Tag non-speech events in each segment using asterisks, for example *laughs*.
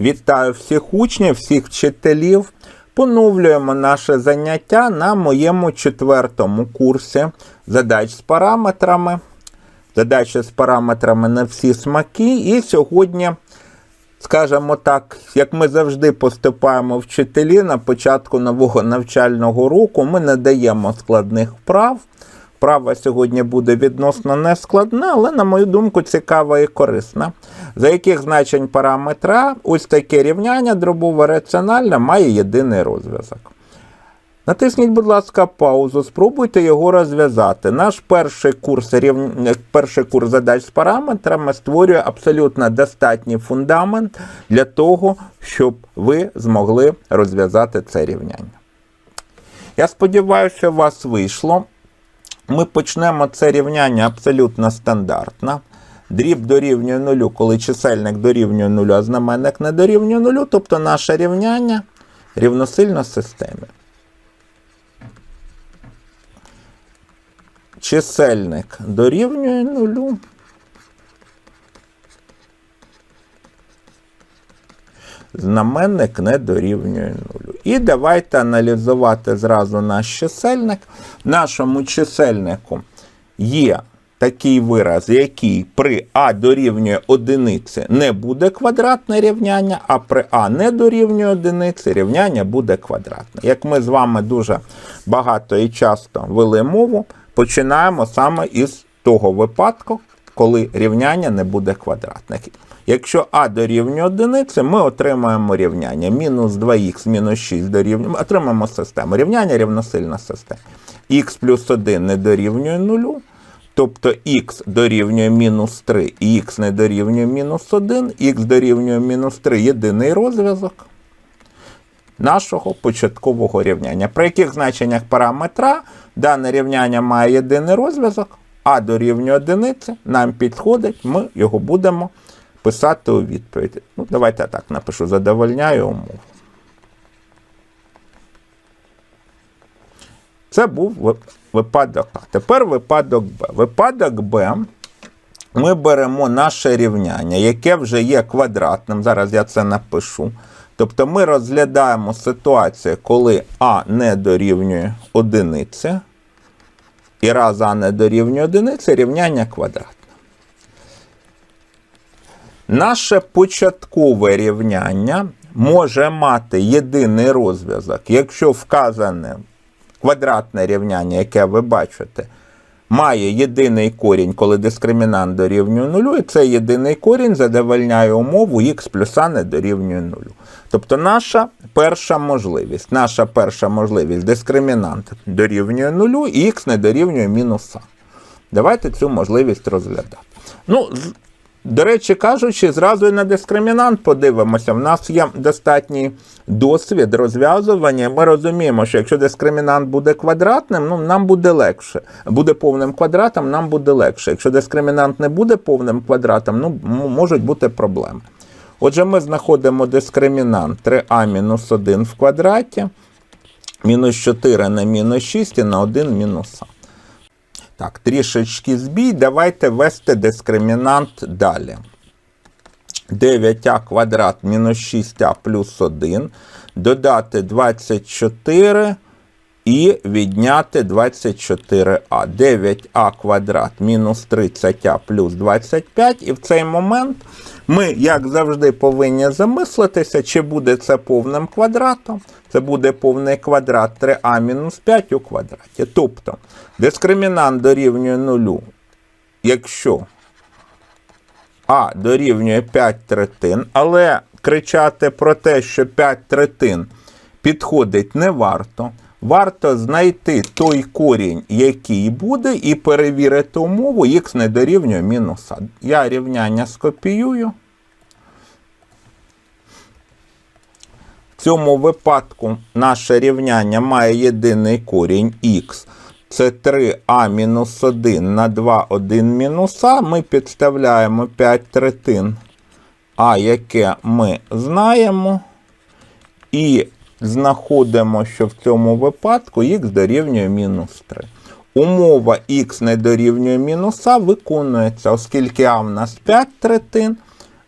Вітаю всіх учнів, всіх вчителів. Поновлюємо наше заняття на моєму четвертому курсі задач з параметрами. Задачі з параметрами на всі смаки. І сьогодні, скажімо так, як ми завжди поступаємо вчителі на початку нового навчального року, ми не даємо складних вправ. Вправа сьогодні буде відносно нескладна, але, на мою думку, цікава і корисна. За яких значень параметра ось таке рівняння дробове раціональне має єдиний розв'язок. Натисніть, будь ласка, паузу, спробуйте його розв'язати. Наш перший курс, рів... перший курс задач з параметрами створює абсолютно достатній фундамент для того, щоб ви змогли розв'язати це рівняння. Я сподіваюся, у вас вийшло. Ми почнемо це рівняння абсолютно стандартно. Дріб дорівнює нулю, коли чисельник дорівнює нулю, а знаменник не дорівнює нулю, тобто наше рівняння рівносильно системі. Чисельник дорівнює нулю. Знаменник не дорівнює нулю. І давайте аналізувати зразу наш чисельник. В нашому чисельнику є такий вираз, який при А дорівнює одиниці не буде квадратне рівняння, а при А не дорівнює одиниці рівняння буде квадратне. Як ми з вами дуже багато і часто вели мову, починаємо саме із того випадку, коли рівняння не буде квадратне. Якщо А дорівнює одиниці, ми отримаємо рівняння. Мінус 2х мінус 6 дорівнює. Отримаємо систему. Рівняння рівносильна система. Х плюс 1 не дорівнює нулю. Тобто х дорівнює мінус 3 і х не дорівнює мінус 1, х дорівнює мінус 3 єдиний розв'язок нашого початкового рівняння. При яких значеннях параметра дане рівняння має єдиний розв'язок, а дорівнює одиниці, нам підходить, ми його будемо писати у відповідь. Ну, Давайте я так напишу: задовольняю умову. Це був випадок А. Тепер випадок Б. Випадок Б. Ми беремо наше рівняння, яке вже є квадратним. Зараз я це напишу. Тобто ми розглядаємо ситуацію, коли А не дорівнює одиниці. І раз А не дорівнює одиниці, рівняння квадратне. Наше початкове рівняння може мати єдиний розв'язок, якщо вказане квадратне рівняння, яке ви бачите, має єдиний корінь, коли дискримінант дорівнює нулю, і цей єдиний корінь задовольняє умову х плюс а не дорівнює нулю. Тобто наша перша можливість, наша перша можливість дискримінант дорівнює нулю і х не дорівнює мінус а. Давайте цю можливість розглядати. Ну, до речі кажучи, зразу і на дискримінант подивимося. В нас є достатній досвід розв'язування. Ми розуміємо, що якщо дискримінант буде квадратним, ну нам буде легше. Буде повним квадратом, нам буде легше. Якщо дискримінант не буде повним квадратом, ну можуть бути проблеми. Отже, ми знаходимо дискримінант 3а мінус 1 в квадраті, мінус 4 на мінус 6 і на 1 мінус а. Так, трішечки збій. Давайте ввести дискримінант далі. 9а квадрат мінус 6а плюс 1. Додати 24 і відняти 24а. 9а квадрат мінус 30а плюс 25. І в цей момент ми, як завжди, повинні замислитися, чи буде це повним квадратом. Це буде повний квадрат 3а мінус 5 у квадраті. Тобто дискримінант дорівнює 0, якщо а дорівнює 5 третин, але кричати про те, що 5 третин підходить не варто. Варто знайти той корінь, який буде, і перевірити умову, х не дорівнює мінус. Я рівняння скопіюю. В цьому випадку наше рівняння має єдиний корінь х. Це 3а мінус 1 на 2, 1 мінус а. Ми підставляємо 5 третин, а яке ми знаємо. І знаходимо, що в цьому випадку х дорівнює мінус 3. Умова х не дорівнює мінус а виконується, оскільки а в нас 5 третин,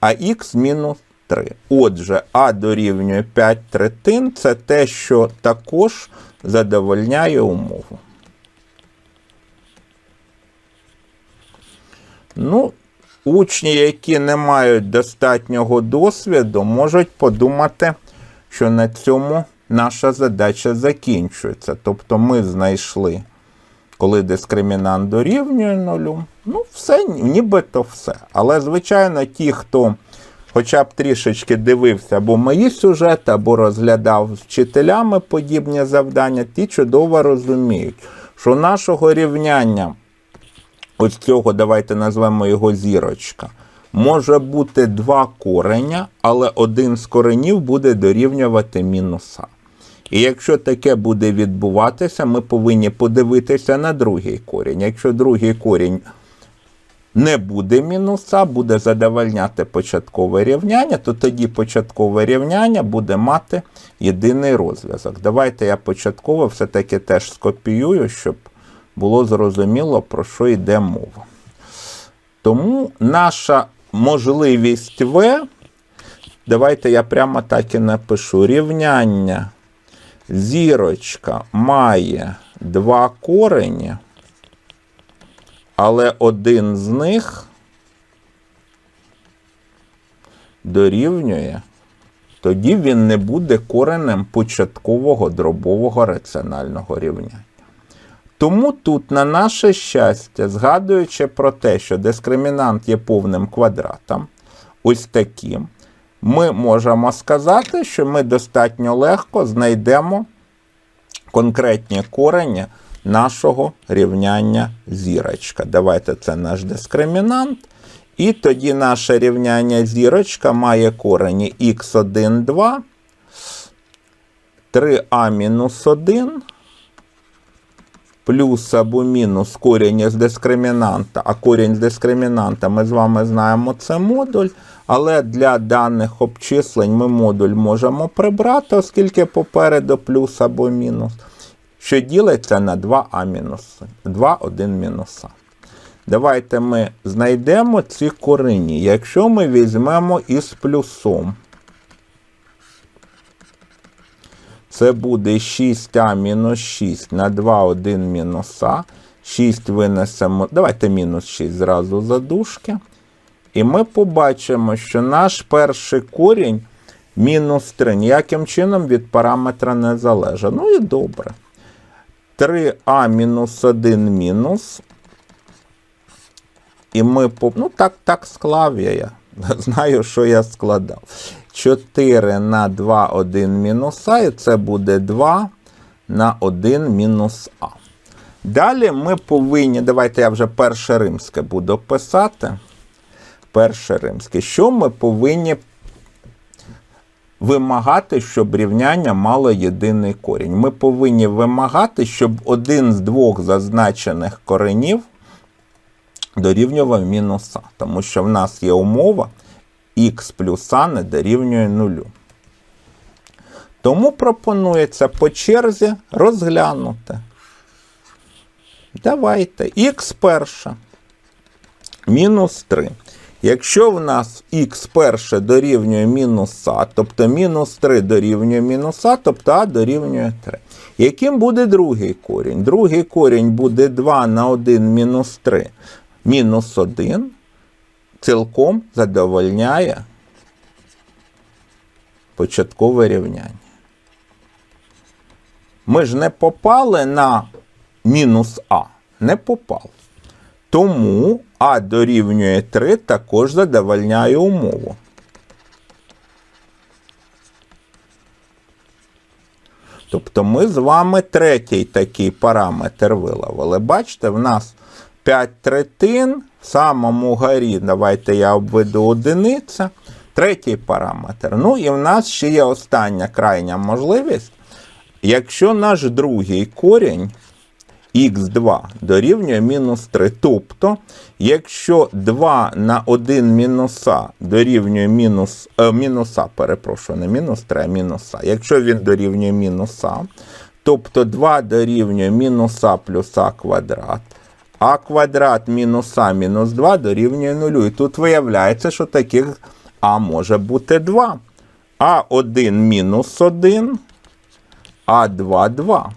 а х мінус 3. Отже, А дорівнює 5 третин це те, що також задовольняє умову. Ну, учні, які не мають достатнього досвіду, можуть подумати, що на цьому наша задача закінчується. Тобто ми знайшли, коли дискримінант дорівнює нулю. Ну, все, нібито все. Але, звичайно, ті, хто хоча б трішечки дивився або мої сюжети, або розглядав з вчителями подібні завдання, ті чудово розуміють, що нашого рівняння ось цього, давайте назвемо його зірочка. Може бути два кореня, але один з коренів буде дорівнювати мінуса. І якщо таке буде відбуватися, ми повинні подивитися на другий корінь. Якщо другий корінь не буде мінуса, буде задовольняти початкове рівняння, то тоді початкове рівняння буде мати єдиний розв'язок. Давайте я початково все-таки теж скопіюю, щоб було зрозуміло, про що йде мова. Тому наша можливість В, давайте я прямо так і напишу: рівняння зірочка має два корені, але один з них дорівнює, тоді він не буде коренем початкового дробового раціонального рівняння. Тому тут, на наше щастя, згадуючи про те, що дискримінант є повним квадратом, ось таким, ми можемо сказати, що ми достатньо легко знайдемо конкретні корені нашого рівняння зірочка. Давайте це наш дискримінант. І тоді наше рівняння зірочка має корені х1, 2, 3а мінус 1, плюс або мінус корінь з дискримінанта, а корінь з дискримінанта ми з вами знаємо це модуль. Але для даних обчислень ми модуль можемо прибрати, оскільки попереду плюс або мінус, що ділиться на 2а мінус 2, 1 мінуса. Давайте ми знайдемо ці корені. Якщо ми візьмемо із плюсом, це буде 6а мінус 6 на 2, 1 мінуса. 6 винесемо, давайте мінус 6 зразу за дужки. І ми побачимо, що наш перший корінь мінус 3 ніяким чином від параметра не залежить. Ну і добре. 3а мінус 1 мінус. І ми по... Ну, так, так склав я. я. *laughs* Знаю, що я складав. 4 на 2, 1 мінус А, і це буде 2 на 1 мінус А. Далі ми повинні, давайте я вже перше римське буду писати. Перше римське. Що ми повинні вимагати, щоб рівняння мало єдиний корінь? Ми повинні вимагати, щоб один з двох зазначених коренів дорівнював мінус А. Тому що в нас є умова х плюс А не дорівнює нулю. Тому пропонується по черзі розглянути. Давайте х перше мінус 3. Якщо в нас х перше дорівнює мінус а, тобто мінус 3 дорівнює мінус а, тобто а дорівнює 3. Яким буде другий корінь? Другий корінь буде 2 на 1 мінус 3 мінус 1. Цілком задовольняє початкове рівняння. Ми ж не попали на мінус а. Не попали. Тому А дорівнює 3 також задовольняє умову. Тобто ми з вами третій такий параметр виловили. Бачите, в нас 5 третин, в самому горі, давайте я обведу одиниця. Третій параметр. Ну і в нас ще є остання крайня можливість. Якщо наш другий корінь х2 дорівнює мінус 3. Тобто, якщо 2 на 1 мінуса дорівнює мінус, е, мінуса, перепрошую, не мінус 3, а мінуса. Якщо він дорівнює мінуса, тобто 2 дорівнює мінуса плюс а квадрат, а квадрат мінус а мінус 2 дорівнює 0. І тут виявляється, що таких А може бути 2. А1 мінус 1, А2 2.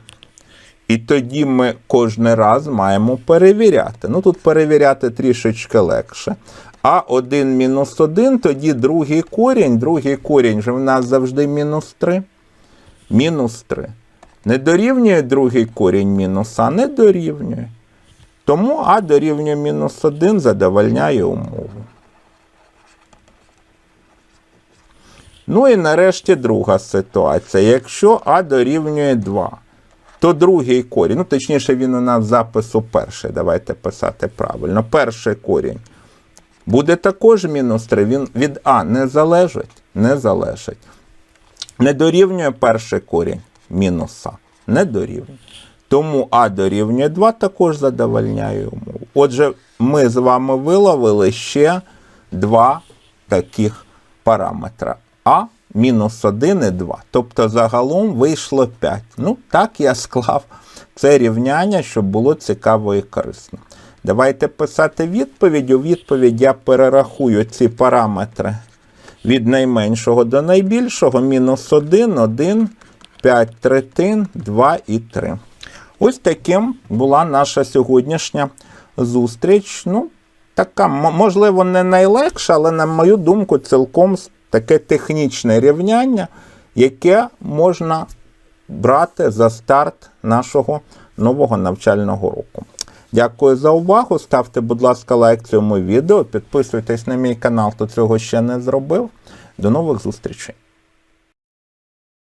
І тоді ми кожен раз маємо перевіряти. Ну тут перевіряти трішечки легше. А1 мінус 1, тоді другий корінь. Другий корінь же в нас завжди мінус 3. Мінус 3. Не дорівнює другий корінь мінуса, не дорівнює. Тому А дорівнює мінус 1 задовольняє умову. Ну і нарешті друга ситуація. Якщо А дорівнює 2, то другий корінь, ну точніше, він у нас запису перший. Давайте писати правильно. Перший корінь буде також мінус 3. Він від А не залежить. Не залежить. Не дорівнює перший корінь мінуса. Не дорівнює. Тому А дорівнює 2 також задовольняє умову. Отже, ми з вами виловили ще два таких параметра. А мінус 1 і 2. Тобто загалом вийшло 5. Ну, так я склав це рівняння, щоб було цікаво і корисно. Давайте писати відповідь. У відповідь я перерахую ці параметри від найменшого до найбільшого. Мінус 1, 1, 5 третин, 2 і 3. Ось таким була наша сьогоднішня зустріч. Ну, така, можливо, не найлегша, але, на мою думку, цілком таке технічне рівняння, яке можна брати за старт нашого нового навчального року. Дякую за увагу. Ставте, будь ласка, лайк цьому відео, підписуйтесь на мій канал, хто цього ще не зробив. До нових зустрічей!